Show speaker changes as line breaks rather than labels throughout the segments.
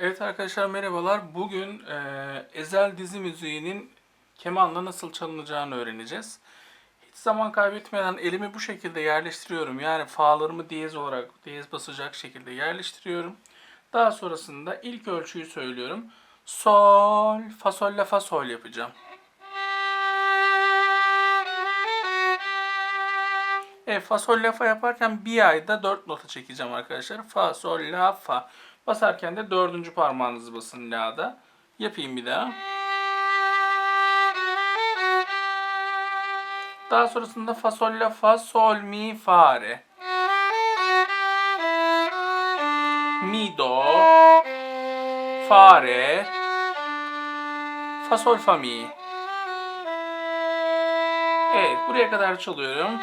Arkadaşlar merhabalar. Bugün e, Ezel dizi müziğinin kemanla nasıl çalınacağını öğreneceğiz. Hiç zaman kaybetmeden elimi bu şekilde yerleştiriyorum. Yani fa'larımı diyez olarak diyez basacak şekilde yerleştiriyorum. Daha sonrasında ilk ölçüyü söylüyorum. Sol, fa sol la fa sol yapacağım. E, fa sol la fa yaparken bir ayda dört nota çekeceğim arkadaşlar. Fa sol la fa. Basarken de dördüncü parmağınızı basın la'da. Yapayım bir daha. Daha sonrasında fa sol la fa sol mi fa re. Mi do fa re fa sol fa mi. Evet buraya kadar çalıyorum.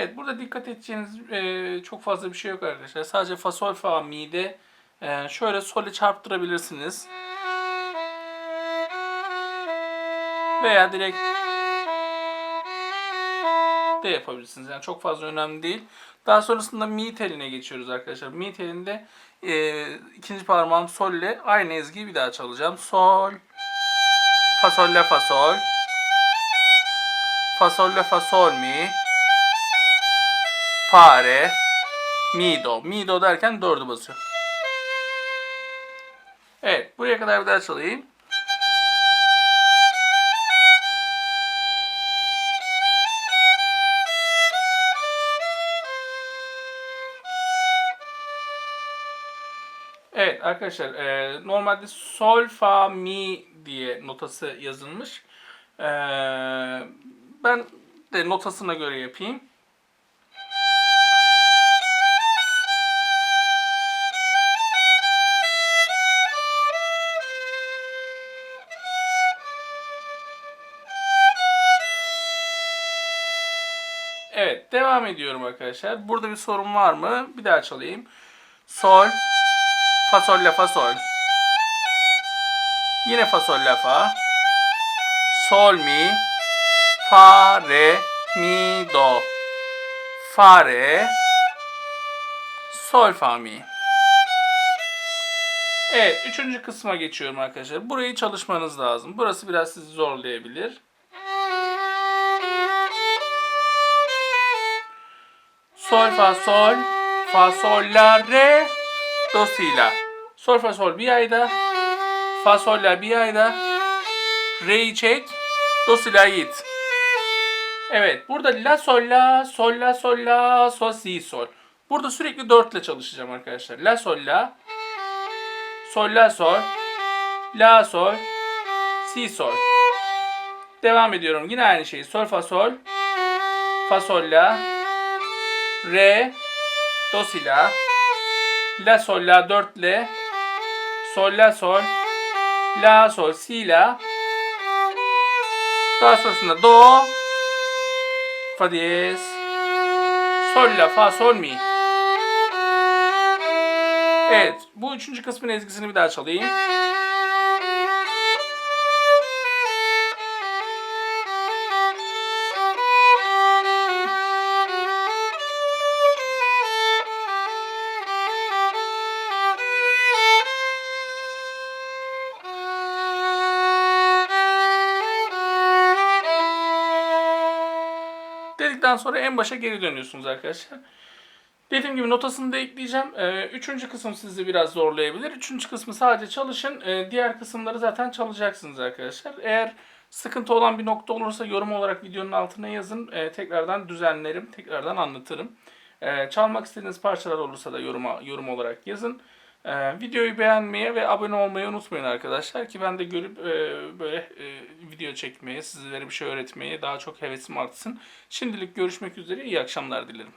Evet burada dikkat edeceğiniz e, çok fazla bir şey yok arkadaşlar. Sadece fa sol fa mi'de e, şöyle sol'e çarptırabilirsiniz. Veya direkt de yapabilirsiniz. Yani çok fazla önemli değil. Daha sonrasında mi teline geçiyoruz arkadaşlar. Mi telinde e, ikinci parmağım sol ile aynı ezgiyi bir daha çalacağım. Sol, fa sol la fa sol, fa sol la fa sol mi, fa re, mi do. Mi do derken dördü basıyor. Evet, buraya kadar bir daha çalayım. Evet arkadaşlar e, normalde sol fa mi diye notası yazılmış. E, ben de notasına göre yapayım. Evet devam ediyorum arkadaşlar. Burada bir sorun var mı? Bir daha çalayım. Sol, Fa sol la fa sol. Yine fa sol la fa. Sol mi. Fa re mi do. Fa re. Sol fa mi. Evet, üçüncü kısma geçiyorum arkadaşlar. Burayı çalışmanız lazım. Burası biraz sizi zorlayabilir. Sol fa sol. Fa sol la re. Do si la. Sol fa sol bir ayda. Fa sol la bir ayda. Re'yi çek. Do si la git. Evet burada la sol la sol la sol la sol si sol. Burada sürekli dörtle çalışacağım arkadaşlar. La sol la. Sol la sol. La sol. Si sol. Devam ediyorum. Yine aynı şeyi. Sol fa sol. Fa sol la. Re. Do si la. La sol la 4 le. Sol la sol. La sol si la. Daha sonrasında do. Fa diyez. Sol la fa sol mi. Evet. Bu üçüncü kısmın ezgisini bir daha çalayım. Dedikten sonra en başa geri dönüyorsunuz arkadaşlar. Dediğim gibi notasını da ekleyeceğim. Ee, üçüncü kısım sizi biraz zorlayabilir. Üçüncü kısmı sadece çalışın. Ee, diğer kısımları zaten çalacaksınız arkadaşlar. Eğer sıkıntı olan bir nokta olursa yorum olarak videonun altına yazın. Ee, tekrardan düzenlerim, tekrardan anlatırım. Çalmak istediğiniz parçalar olursa da yoruma, yorum olarak yazın. Ee, videoyu beğenmeyi ve abone olmayı unutmayın arkadaşlar ki ben de görüp e, böyle e, video çekmeye, sizlere bir şey öğretmeye daha çok hevesim artsın. Şimdilik görüşmek üzere, iyi akşamlar dilerim.